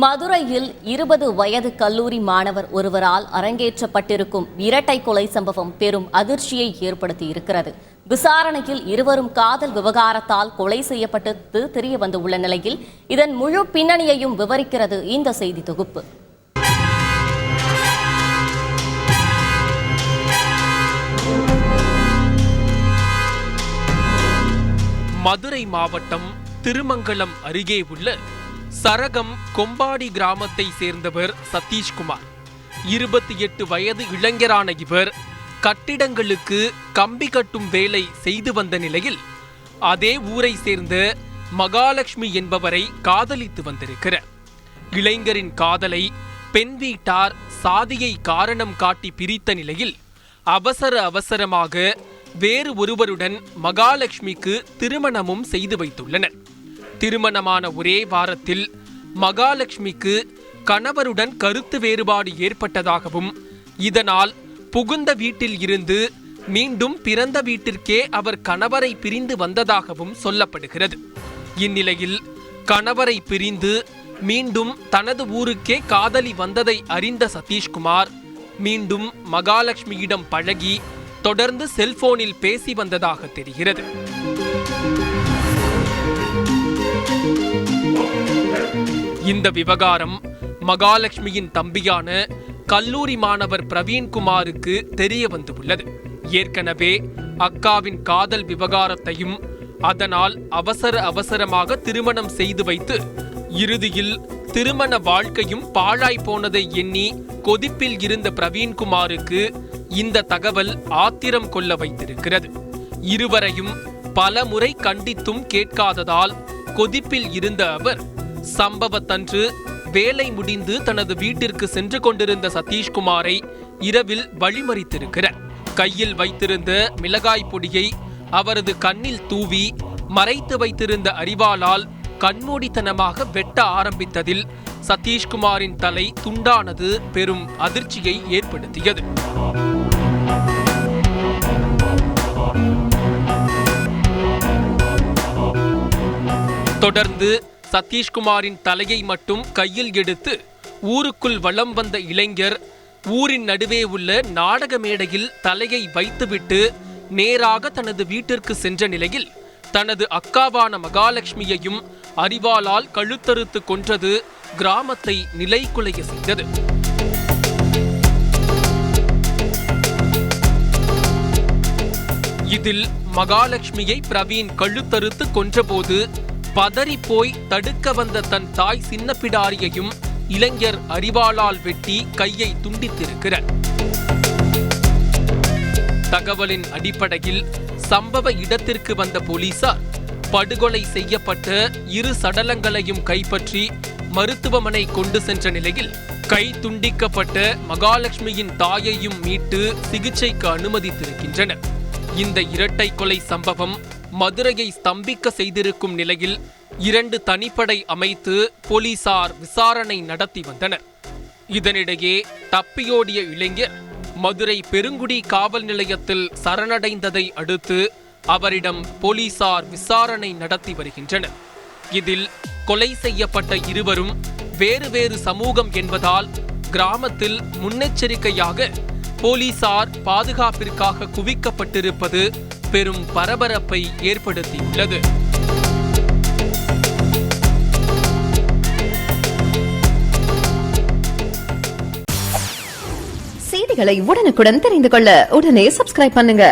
மதுரையில் இருபது வயது கல்லூரி மாணவர் ஒருவரால் அரங்கேற்றப்பட்டிருக்கும் இரட்டை கொலை சம்பவம் பெரும் அதிர்ச்சியை ஏற்படுத்தி இருக்கிறது விசாரணையில் இருவரும் காதல் விவகாரத்தால் கொலை செய்யப்பட்டது தெரிய வந்துள்ள நிலையில் இதன் முழு பின்னணியையும் விவரிக்கிறது இந்த செய்தி தொகுப்பு. மதுரை மாவட்டம் திருமங்கலம் அருகே உள்ள சரகம் கொம்பாடி கிராமத்தை சேர்ந்தவர் சதீஷ்குமார். இருபத்தி எட்டு வயது இளைஞரான இவர் கட்டிடங்களுக்கு கம்பி கட்டும் வேலை செய்து வந்த நிலையில் அதே ஊரை சேர்ந்த மகாலட்சுமி என்பவரை காதலித்து வந்திருக்கிறார். இளைஞரின் காதலை பெண் வீட்டார் சாதியை காரணம் காட்டி பிரித்த நிலையில் அவசர அவசரமாக வேறு ஒருவருடன் மகாலட்சுமிக்கு திருமணமும் செய்து வைத்துள்ளனர். திருமணமான ஒரே வாரத்தில் மகாலட்சுமிக்கு கணவருடன் கருத்து வேறுபாடு ஏற்பட்டதாகவும் இதனால் புகுந்த வீட்டில் இருந்து மீண்டும் பிறந்த வீட்டிற்கே அவர் கணவரை பிரிந்து வந்ததாகவும் சொல்லப்படுகிறது. இந்நிலையில் கணவரை பிரிந்து மீண்டும் தனது ஊருக்கே காதலி வந்ததை அறிந்த சதீஷ்குமார் மீண்டும் மகாலட்சுமியிடம் பழகி தொடர்ந்து செல்போனில் பேசி வந்ததாக தெரிகிறது. இந்த விவகாரம் மகாலட்சுமியின் தம்பியான கல்லூரி மாணவர் பிரவீன்குமாருக்கு தெரிய வந்துள்ளது. ஏற்கனவே அக்காவின் காதல் விவகாரத்தையும் அதனால் அவசர அவசரமாக திருமணம் செய்து வைத்து இறுதியில் திருமண வாழ்க்கையும் பாழாய் போனதை எண்ணி கொதிப்பில் இருந்த பிரவீன்குமாருக்கு இந்த தகவல் ஆத்திரம் கொள்ள வைத்திருக்கிறது. இருவரையும் பல முறை கண்டித்தும் கேட்காததால் கொதிப்பில் இருந்த அவர் சம்பவத்தன்று வேலை முடிந்து தனது வீட்டிற்கு சென்று கொண்டிருந்த சதீஷ்குமாரை இரவில் வழிமறித்திருக்கிறார். கையில் வைத்திருந்த மிளகாய் பொடியை அவரது கண்ணில் தூவி மறைத்து வைத்திருந்த அறிவாளால் கண்மூடித்தனமாக வெட்ட ஆரம்பித்ததில் சதீஷ்குமாரின் தலை துண்டானது பெரும் அதிர்ச்சியை ஏற்படுத்தியது. தொடர்ந்து சதீஷ்குமாரின் தலையை மட்டும் கையில் எடுத்து ஊருக்குள் வலம் வந்த இளைஞர் ஊரின் நடுவே உள்ள நாடக மேடையில் தலையை வைத்துவிட்டு நேராக தனது வீட்டிற்கு சென்ற நிலையில் தனது அக்காவான மகாலட்சுமியையும் அறிவாளால் கழுத்தறுத்து கொன்றது கிராமத்தை நிலைகுலைய செய்தது. இதில் மகாலட்சுமியை பிரவீன் கழுத்தறுத்து கொன்றபோது பதறி போய் தடுக்க வந்த தன் தாய் சின்னப்பிடாரியையும் இளைஞர் அறிவாளால் வெட்டி கையை துண்டித்திருக்கிறார். தகவலின் அடிப்படையில் சம்பவ இடத்திற்கு வந்த போலீசார் படுகொலை செய்யப்பட்ட இரு சடலங்களையும் கைப்பற்றி மருத்துவமனை கொண்டு சென்ற நிலையில் கை துண்டிக்கப்பட்ட மகாலட்சுமியின் தாயையும் மீட்டு சிகிச்சைக்கு அனுமதித்திருக்கின்றனர். இந்த இரட்டை கொலை சம்பவம் மதுரையை ஸ்தம்பிக்க செய்திருக்கும் நிலையில் இரண்டு தனிப்படை அமைத்து போலீசார் விசாரணை நடத்தி வந்தனர். இதனிடையே தப்பியோடிய இளைஞர் மதுரை பெருங்குடி காவல் நிலையத்தில் சரணடைந்ததை அடுத்து அவரிடம் போலீசார் விசாரணை நடத்தி வருகின்றனர். இதில் கொலை செய்யப்பட்ட இருவரும் வேறு வேறு சமூகம் என்பதால் கிராமத்தில் முன்னெச்சரிக்கையாக போலீசார் பாதுகாப்பிற்காக குவிக்கப்பட்டிருப்பது பெரும் பரபரப்பை ஏற்படுத்தியுள்ளது. செய்திகளை உடனுக்குடன் தெரிந்து கொள்ள உடனே சப்ஸ்கிரைப் பண்ணுங்க.